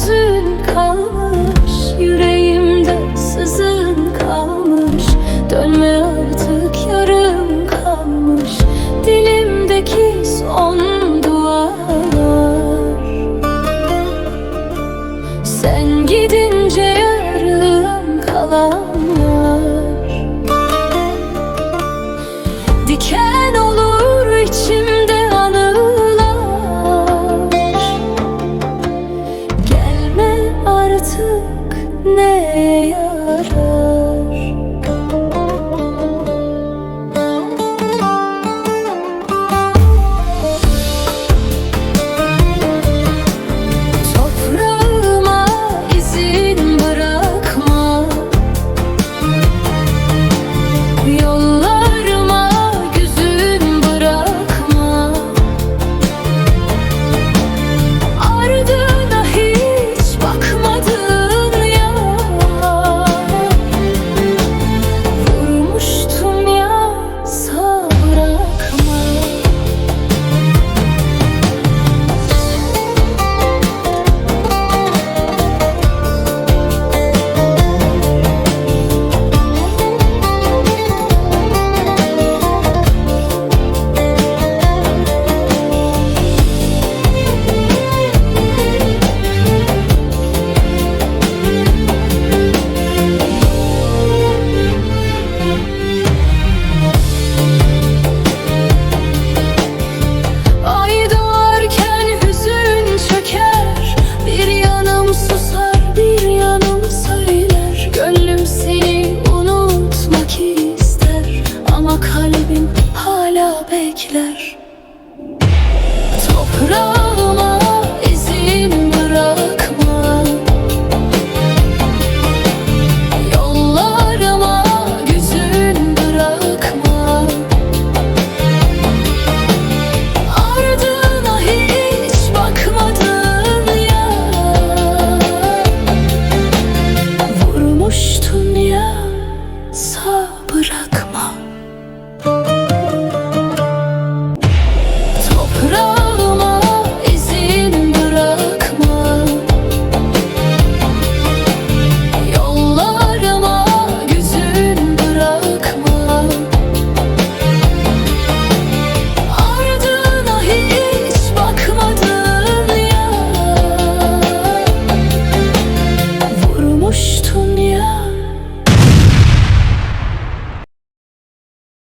sözün kalmış Yüreğimde sızın kalmış. Dönme artık yarım kalmış. Dilimdeki son dualar. Sen gidince yarım kalan ne yarar? bekler. Toprağıma izin bırakma. Yollarıma güzün bırakma. Ardına hiç bakmadın ya. Vurmuştun ya sağ